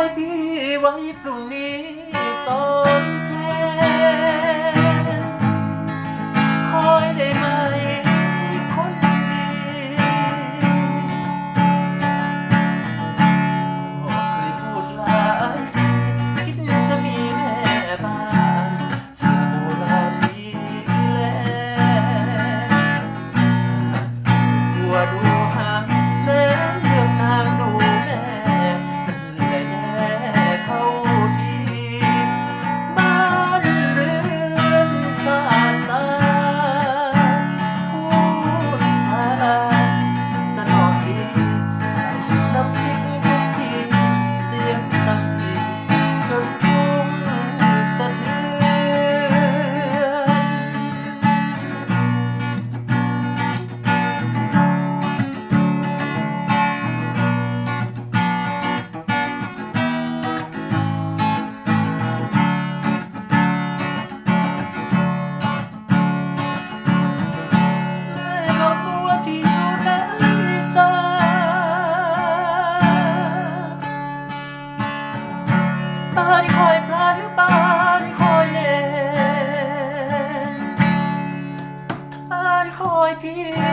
อยพี่ไว้พรุ่งนี้ yeah.